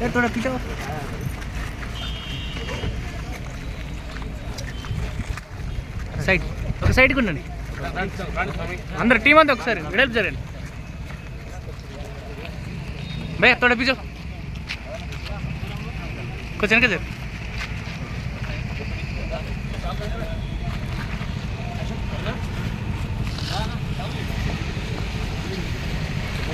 यार थोड़ा पीछे हो। సైడ్ ఒక సైడ్కి ఉండండి అందరు టీం అంతా ఒకసారి విడల్ జరండి భయ తోడ పీచో కొంచెం వెనక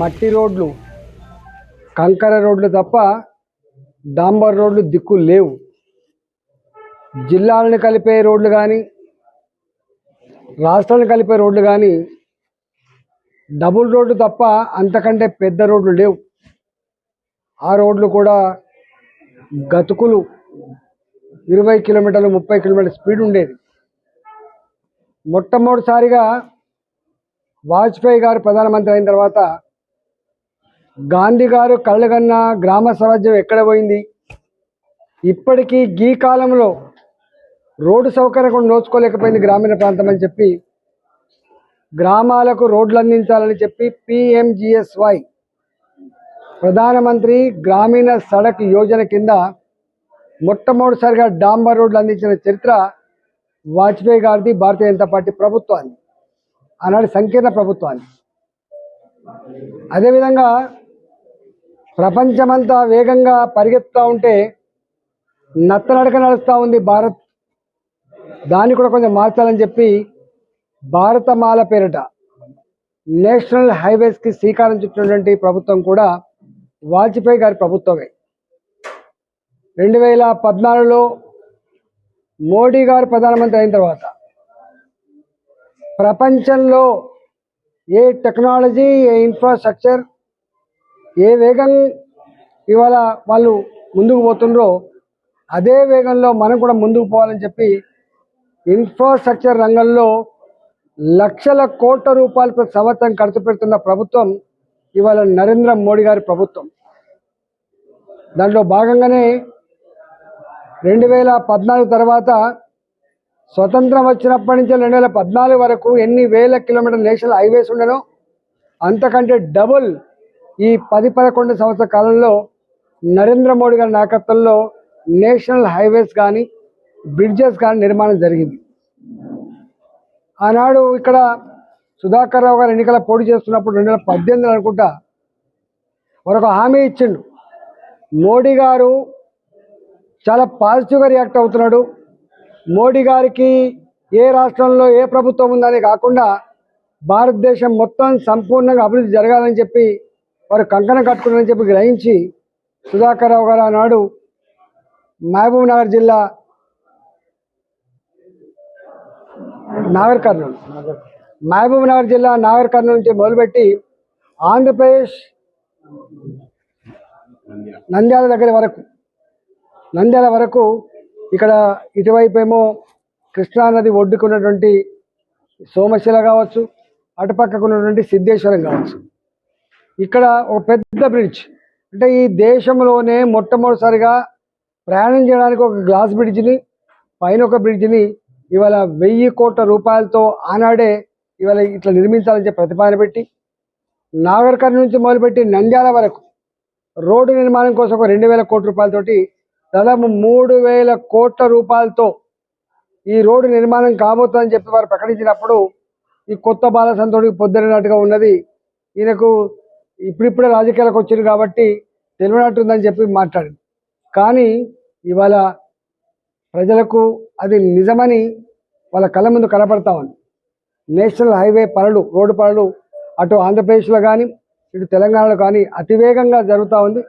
మట్టి రోడ్లు కంకర రోడ్లు తప్ప డాంబర్ రోడ్లు దిక్కు లేవు. జిల్లాలను కలిపే రోడ్లు కానీ రాష్ట్రాలను కలిపే రోడ్లు కానీ డబుల్ రోడ్లు తప్ప అంతకంటే పెద్ద రోడ్లు లేవు. ఆ రోడ్లు కూడా గతుకులు. ఇరవై కిలోమీటర్లు ముప్పై కిలోమీటర్ల స్పీడ్ ఉండేది. మొట్టమొదటిసారిగా వాజ్పేయి గారు ప్రధానమంత్రి అయిన తర్వాత గాంధీ గారు కళ్ళగన్న గ్రామ స్వరాజ్యం ఎక్కడ పోయింది? ఇప్పటికీ గీ కాలంలో రోడ్డు సౌకర్యం కూడా నోచుకోలేకపోయింది గ్రామీణ ప్రాంతం అని చెప్పి గ్రామాలకు రోడ్లు అందించాలని చెప్పి పిఎంజిఎస్వై ప్రధానమంత్రి గ్రామీణ సడక్ యోజన కింద మొట్టమొదటిసారిగా డాంబర్ రోడ్లు అందించిన చరిత్ర వాజ్పేయి గారిది భారతీయ జనతా పార్టీ ప్రభుత్వాన్ని. ఆనాటి సంకీర్ణ ప్రభుత్వాన్ని. అదేవిధంగా ప్రపంచమంతా వేగంగా పరిగెత్తుతూ ఉంటే నత్తనడక నడుస్తూ ఉంది భారత్. దాన్ని కూడా కొంచెం మార్చాలని చెప్పి భారతమాల పేరిట నేషనల్ హైవేస్కి శ్రీకారం చుట్టినటువంటి ప్రభుత్వం కూడా వాజ్పేయి గారి ప్రభుత్వమే. రెండు వేల పద్నాలుగులో మోడీ గారు ప్రధానమంత్రి అయిన తర్వాత ప్రపంచంలో ఏ టెక్నాలజీ ఏ ఇన్ఫ్రాస్ట్రక్చర్ ఏ వేగం ఇవాళ వాళ్ళు ముందుకు పోతుండ్రో అదే వేగంలో మనం కూడా ముందుకు పోవాలని చెప్పి ఇన్ఫ్రాస్ట్రక్చర్ రంగంలో లక్షల కోట్ల రూపాయలు ప్రతి సంవత్సరం ఖర్చు పెడుతున్న ప్రభుత్వం ఇవాళ నరేంద్ర మోడీ గారి ప్రభుత్వం. దాంట్లో భాగంగానే రెండు వేల పద్నాలుగు తర్వాత స్వతంత్రం వచ్చినప్పటి నుంచి రెండు వేల పద్నాలుగు వరకు ఎన్ని వేల కిలోమీటర్ నేషనల్ హైవేస్ ఉండనో అంతకంటే డబుల్ ఈ పది పదకొండు సంవత్సర కాలంలో నరేంద్ర మోడీ గారి నాయకత్వంలో నేషనల్ హైవేస్ కానీ బ్రిడ్జెస్ కానీ నిర్మాణం జరిగింది. ఆనాడు ఇక్కడ సుధాకర్ రావు గారు ఎన్నికల పోటీ చేస్తున్నప్పుడు రెండు వేల పద్దెనిమిది అనుకుంటా మరొక హామీ ఇచ్చిండు. మోడీ గారు చాలా పాజిటివ్గా రియాక్ట్ అవుతున్నాడు. మోడీ గారికి ఏ రాష్ట్రంలో ఏ ప్రభుత్వం ఉందని కాకుండా భారతదేశం మొత్తం సంపూర్ణంగా అభివృద్ధి జరగాలని చెప్పి వారు కంకణం కట్టుకున్నారని చెప్పి గ్రహించి సుధాకర్ రావు గారు ఆనాడు మహబూబ్ నగర్ జిల్లా నాగర్ కర్నూలు మహబూబ్ నగర్ జిల్లా నాగర్ కర్నూలు నుంచి మొదలుపెట్టి ఆంధ్రప్రదేశ్ నంద్యాల దగ్గర వరకు నంద్యాల వరకు ఇక్కడ ఇటువైపు ఏమో కృష్ణానది ఒడ్డుకున్నటువంటి సోమశిల కావచ్చు అటుపక్కకు ఉన్నటువంటి సిద్ధేశ్వరం కావచ్చు. ఇక్కడ ఒక పెద్ద బ్రిడ్జ్. అంటే ఈ దేశంలోనే మొట్టమొదటిసారిగా ప్రయాణం చేయడానికి ఒక గ్లాస్ బ్రిడ్జిని పైన ఒక బ్రిడ్జిని ఇవాళ వెయ్యి కోట్ల రూపాయలతో ఆనాడే ఇవాళ ఇట్లా నిర్మించాలని చెప్పి ప్రతిపాదన పెట్టి నాగర్కర్ నుంచి మొదలుపెట్టి నంద్యాల వరకు రోడ్డు నిర్మాణం కోసం ఒక రెండు వేల కోట్ల రూపాయలతోటి దాదాపు మూడు వేల కోట్ల రూపాయలతో ఈ రోడ్డు నిర్మాణం కాబోతుందని చెప్పి వారు ప్రకటించినప్పుడు ఈ కొత్త బాలసంతోడికి పొద్దునట్టుగా ఉన్నది. ఈయనకు ఇప్పుడిప్పుడే రాజకీయాలకు వచ్చింది కాబట్టి తెలియనట్టుందని చెప్పి మాట్లాడింది. కానీ ఇవాళ ప్రజలకు అది నిజమని వాళ్ళ కళ్ళ ముందు కనపడతా ఉంది. నేషనల్ హైవే పనులు రోడ్డు పనులు అటు ఆంధ్రప్రదేశ్లో కానీ ఇటు తెలంగాణలో కానీ అతివేగంగా జరుగుతూ ఉంది.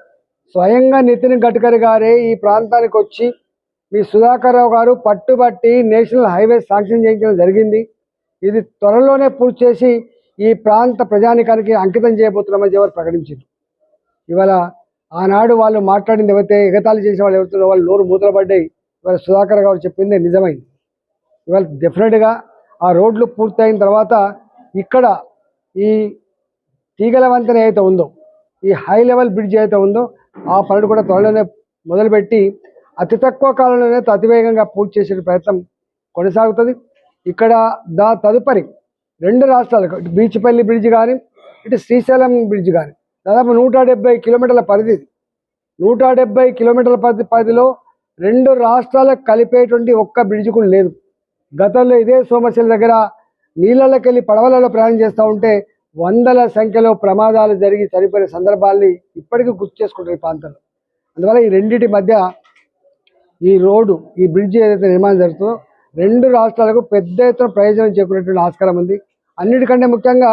స్వయంగా నితిన్ గడ్కరీ గారే ఈ ప్రాంతానికి వచ్చి మీ సుధాకర్ రావు గారు పట్టుబట్టి నేషనల్ హైవే శాంక్షన్ చేయించడం జరిగింది. ఇది త్వరలోనే పూర్తి చేసి ఈ ప్రాంత ప్రజానికానికి అంకితం చేయబోతున్నామని ఎవరు ప్రకటించారు. ఇవాళ ఆనాడు వాళ్ళు మాట్లాడింది ఎవరైతే ఎగతాళి చేసిన వాళ్ళు ఎవరితో వాళ్ళు నోరు మూతలు పడ్డాయి. ఇవాళ సుధాకర్ గారు చెప్పింది నిజమైంది. ఇవాళ డెఫినెట్గా ఆ రోడ్లు పూర్తయిన తర్వాత ఇక్కడ ఈ తీగల వంతెన ఏదైతే ఉందో ఈ హై లెవెల్ బ్రిడ్జ్ అయితే ఉందో ఆ పనులు కూడా త్వరలోనే మొదలుపెట్టి అతి తక్కువ కాలంలోనే అతివేగంగా పూర్తి చేసే ప్రయత్నం కొనసాగుతుంది. ఇక్కడ దా తదుపరి రెండు రాష్ట్రాలకు బీచ్పల్లి బ్రిడ్జ్ కానీ ఇటు శ్రీశైలం బ్రిడ్జ్ కానీ దాదాపు నూట డెబ్బై కిలోమీటర్ల పరిధి నూట డెబ్బై కిలోమీటర్ల పరిధి పరిధిలో రెండు రాష్ట్రాలకు కలిపేటువంటి ఒక్క బ్రిడ్జ్ కూడా లేదు. గతంలో ఇదే సోమశిల దగ్గర నీళ్ళలోకి వెళ్ళి పడవలలో ప్రయాణం చేస్తూ ఉంటే వందల సంఖ్యలో ప్రమాదాలు జరిగి చనిపోయిన సందర్భాల్ని ఇప్పటికీ గుర్తు చేసుకుంటారు ఈ ప్రాంతంలో. అందువల్ల ఈ రెండింటి మధ్య ఈ రోడ్డు ఈ బ్రిడ్జ్ ఏదైతే నిర్మాణం జరుగుతుందో రెండు రాష్ట్రాలకు పెద్ద ఎత్తున ప్రయోజనం చేకూరేటువంటి ఆస్కారం ఉంది. అన్నిటికంటే ముఖ్యంగా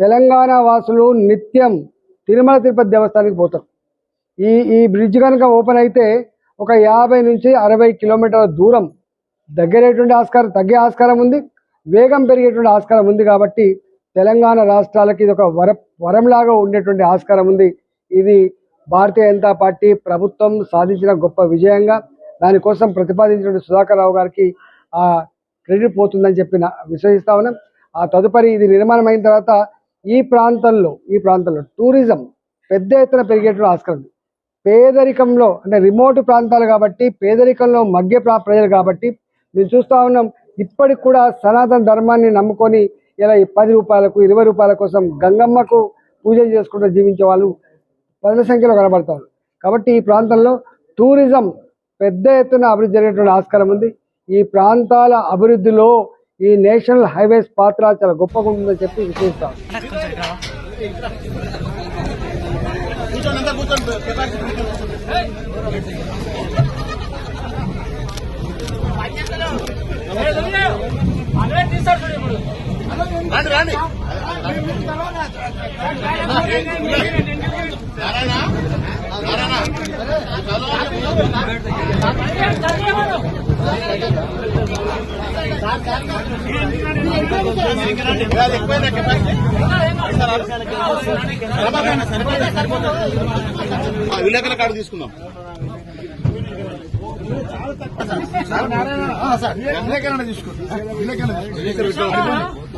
తెలంగాణ వాసులు నిత్యం తిరుమల తిరుపతి దేవస్థానానికి పోతారు. ఈ ఈ బ్రిడ్జ్ కనుక ఓపెన్ అయితే ఒక యాభై నుంచి అరవై కిలోమీటర్ల దూరం దగ్గరేటువంటి ఆస్కారం తగ్గే ఆస్కారం ఉంది. వేగం పెరిగేటువంటి ఆస్కారం ఉంది కాబట్టి తెలంగాణ రాష్ట్రాలకి ఇది ఒక వర వరంలాగా ఉండేటువంటి ఆస్కారం ఉంది. ఇది భారతీయ జనతా పార్టీ ప్రభుత్వం సాధించిన గొప్ప విజయంగా దానికోసం ప్రతిపాదించినటువంటి సుధాకర్ రావు గారికి ఆ క్రెడిట్ పోతుందని చెప్పి విశ్వసిస్తా ఉన్నాం. ఆ తదుపరి ఇది నిర్మాణం అయిన తర్వాత ఈ ప్రాంతంలో ఈ ప్రాంతంలో టూరిజం పెద్ద ఎత్తున పెరిగేటువంటి ఆస్కారం ఉంది. పేదరికంలో అంటే రిమోట్ ప్రాంతాలు కాబట్టి పేదరికంలో మధ్య ప్రా ప్రజలు కాబట్టి మేము చూస్తూ ఉన్నాం. ఇప్పటికి కూడా సనాతన ధర్మాన్ని నమ్ముకొని ఇలా ఈ పది రూపాయలకు ఇరవై రూపాయల కోసం గంగమ్మకు పూజలు చేసుకుంటూ జీవించే వాళ్ళు పదుల సంఖ్యలో కనబడతారు. కాబట్టి ఈ ప్రాంతంలో టూరిజం పెద్ద ఎత్తున అభివృద్ధి జరిగేటువంటి ఆస్కారం ఉంది. ఈ ప్రాంతాల అభివృద్ధిలో ఈ నేషనల్ హైవేస్ పాత్ర చాలా గొప్పగా ఉంటుందని చెప్పి విశ్వసిస్తాం రాండి రాండి ఇప్పుడు నారాయణ ఎక్కువైందా కెపాసిటీ విలేకరుల కార్డు తీసుకుందాం. విలేకరణ తీసుకుంటాం విలేకరణ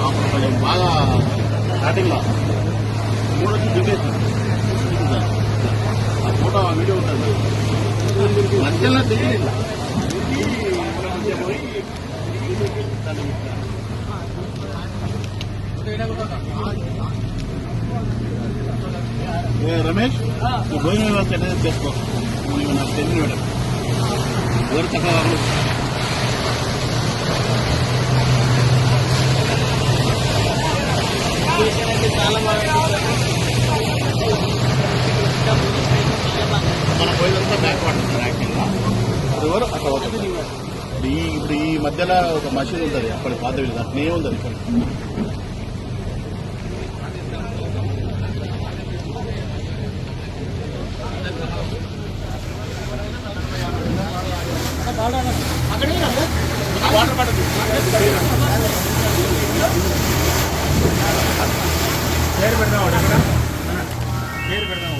అప్పుడు కొంచెం బాగా స్టార్టింగ్లో మూడు వచ్చి దిగేసి ఆ. ఫోటో ఆ వీడియో ఉంటుంది మధ్యలో దిగి ఇట్లా. దిగి పోయి రమేష్ భోజనం వ్యవస్థ ఎట్లా చేసుకో. నాకు తెలియదు మేడం ఎవరు చక్కగా మన పోయినంతా బ్యాక్ పడుతుంది యాక్టింగ్ ఎవరు? అట్లా పోతుంది ఇప్పుడు ఈ ఇప్పుడు ఈ మధ్యలో ఒక మషిన్ ఉంటుంది అప్పటి పాత వీళ్ళు అట్నే ఉంటుంది ఇక్కడ. పడుతుంది పేరు పెడదాం పేరు పెడదాం.